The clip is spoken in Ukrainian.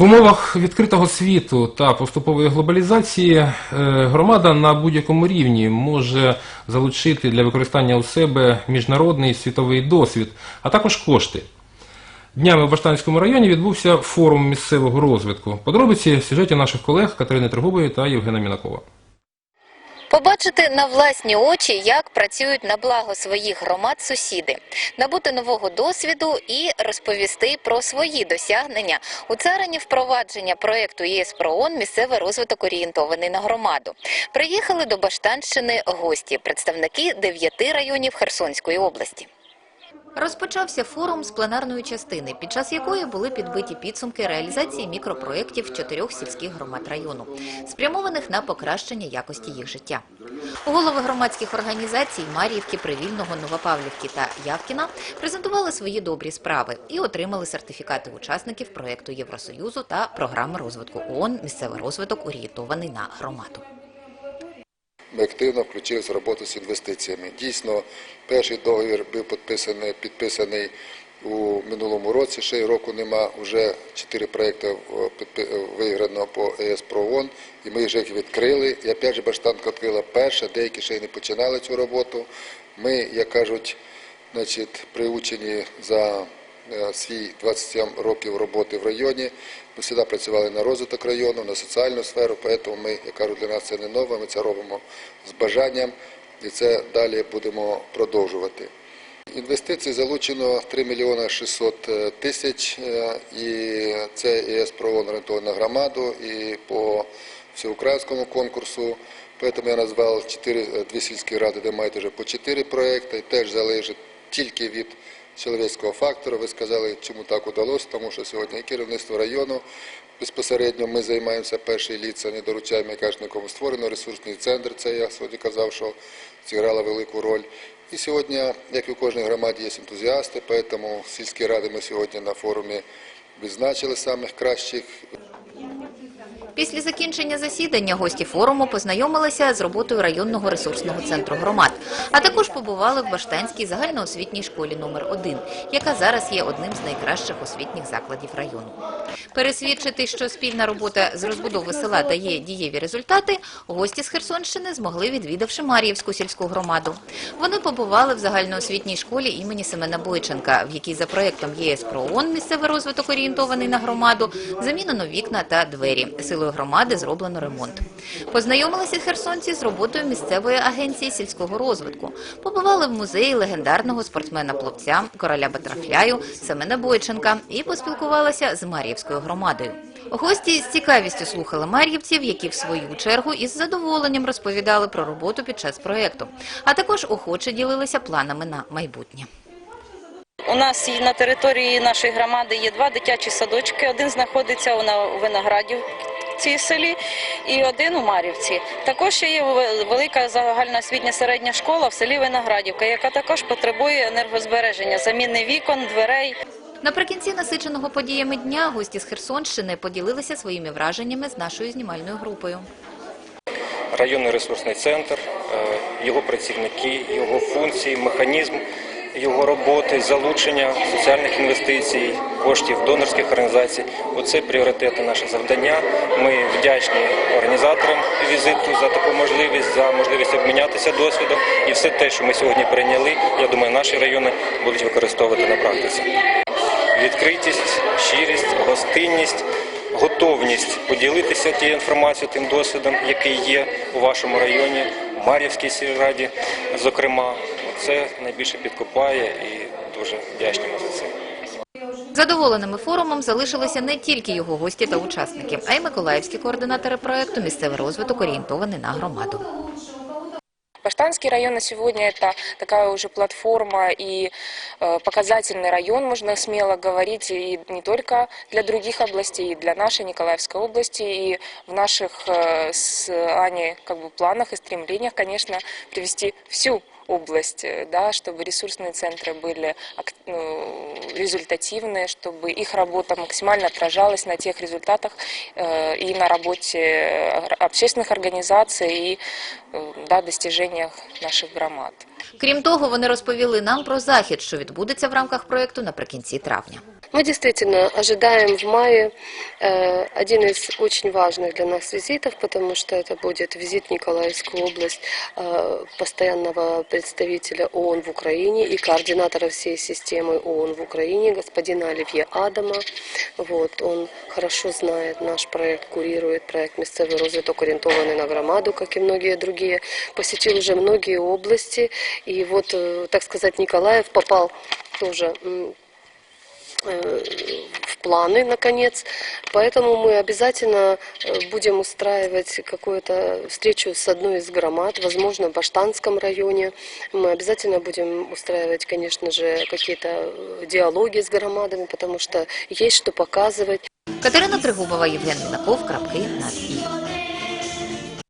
В умовах відкритого світу та поступової глобалізації е, громада на будь-якому рівні може залучити для використання у себе міжнародний світовий досвід, а також кошти. Днями в Баштанському районі відбувся форум місцевого розвитку. Подробиці в сюжеті наших колег Катерини Тригубої та Євгена Мінакова. Побачити на власні очі, як працюють на благо своїх громад сусіди, набути нового досвіду і розповісти про свої досягнення у царині впровадження проєкту ЄС про «Місцевий розвиток орієнтований на громаду. Приїхали до Баштанщини гості, представники дев'яти районів Херсонської області. Розпочався форум з пленарної частини, під час якої були підбиті підсумки реалізації мікропроєктів чотирьох сільських громад району, спрямованих на покращення якості їх життя. Голови громадських організацій Мар'ївки, Привільного, Новопавлівки та Явкіна презентували свої добрі справи і отримали сертифікати учасників проєкту Євросоюзу та програми розвитку ООН «Місцевий розвиток орієнтований на громаду». Ми активно включилися в роботу з інвестиціями. Дійсно, перший договір був підписаний, підписаний у минулому році, ще й року нема. Вже чотири проекти е, підпи- виграно по ЕС про і ми вже їх відкрили. І опять же Баштанка відкрила перша, деякі ще й не починали цю роботу. Ми, як кажуть, значить, приучені за е, свій 27 років роботи в районі. Ми завжди працювали на розвиток району, на соціальну сферу, тому ми, я кажу, для нас це не нове, ми це робимо з бажанням і це далі будемо продовжувати. Інвестицій залучено 3 мільйони 600 тисяч, е, і це ЄС ПРООН на громаду і по всеукраїнському конкурсу. Тому я назвав 4, дві сільські ради, де мають вже по 4 проекти, теж залежить тільки від чоловічського фактора. Ви сказали, чому так удалося, тому що сьогодні керівництво району безпосередньо ми займаємося перший ліце, не доручаємо як нікому створено ресурсний центр. Це я сьогодні казав, що зіграла велику роль. І сьогодні, як і у кожній громаді, є ентузіасти, тому сільські ради ми сьогодні на форумі відзначили самих кращих. Після закінчення засідання гості форуму познайомилися з роботою районного ресурсного центру громад, а також побували в Баштанській загальноосвітній школі номер 1 яка зараз є одним з найкращих освітніх закладів району. Пересвідчити, що спільна робота з розбудови села дає дієві результати, гості з Херсонщини змогли, відвідавши Мар'ївську сільську громаду. Вони побували в загальноосвітній школі імені Семена Бойченка, в якій за проєктом ЄС про «Місцевий розвиток орієнтований на громаду» замінено вікна та двері. Силою громади зроблено ремонт. Познайомилися херсонці з роботою місцевої агенції сільського розвитку. Побували в музеї легендарного спортсмена-пловця, короля Батрафляю, Семена Бойченка і поспілкувалися з Мар'ївською громадою. Гості з цікавістю слухали мар'ївців, які в свою чергу із задоволенням розповідали про роботу під час проєкту, а також охоче ділилися планами на майбутнє. У нас на території нашої громади є два дитячі садочки. Один знаходиться у Виноградів. цій селі і один у Марівці. Також є ве- велика загальноосвітня середня школа в селі Виноградівка, яка також потребує енергозбереження, заміни вікон, дверей. Наприкінці насиченого подіями дня гості з Херсонщини поділилися своїми враженнями з нашою знімальною групою. районний ресурсний центр, е, його працівники, його функції, механізм його роботи, залучення соціальних інвестицій, коштів донорських організацій. Оце пріоритетне наше завдання. Ми вдячні організаторам візиту за таку можливість, за можливість обмінятися досвідом. І все те, що ми сьогодні прийняли, я думаю, наші райони будуть використовувати на практиці. Відкритість, щирість, гостинність, готовність поділитися тією інформацією, тим досвідом, який є у вашому районі, у Мар'ївській сільраді, зокрема, це найбільше підкопає і дуже вдячні за це. Задоволеними форумом залишилися не тільки його гості та учасники, а й миколаївські координатори проекту «Місцевий розвиток орієнтований на громаду». Баштанский район на сегодня это такая уже платформа и э, показательный район, можно смело говорить, и не только для других областей, и для нашей Николаевской области, и в наших э, с Аней как бы планах и стремлениях, конечно, привести всю область, да, чтобы ресурсные центры были ну, результативные, чтобы их работа максимально отражалась на тех результатах э, и на работе э, общественных организаций и э, да, достижениях наших громад. Крім того, вони розповіли нам про захід, що відбудеться в рамках проекту наприкінці травня. Мы действительно ожидаем в мае э, один из очень важных для нас визитов, потому что это будет визит в Николаевскую область э, постоянного представителя ООН в Украине и координатора всей системы ООН в Украине, господина Оливье Адама. Вот, он хорошо знает наш проект, курирует проект «Местевый розвиток», ориентованный на громаду, как и многие другие. Посетил уже многие области. И вот, э, так сказать, Николаев попал тоже м, э, в планы, наконец. Поэтому мы обязательно э, будем устраивать какую-то встречу с одной из громад, возможно, в Баштанском районе. Мы обязательно будем устраивать, конечно же, какие-то э, диалоги с громадами, потому что есть что показывать. Катерина Тригубова, Євген Мінаков, крапки над «і».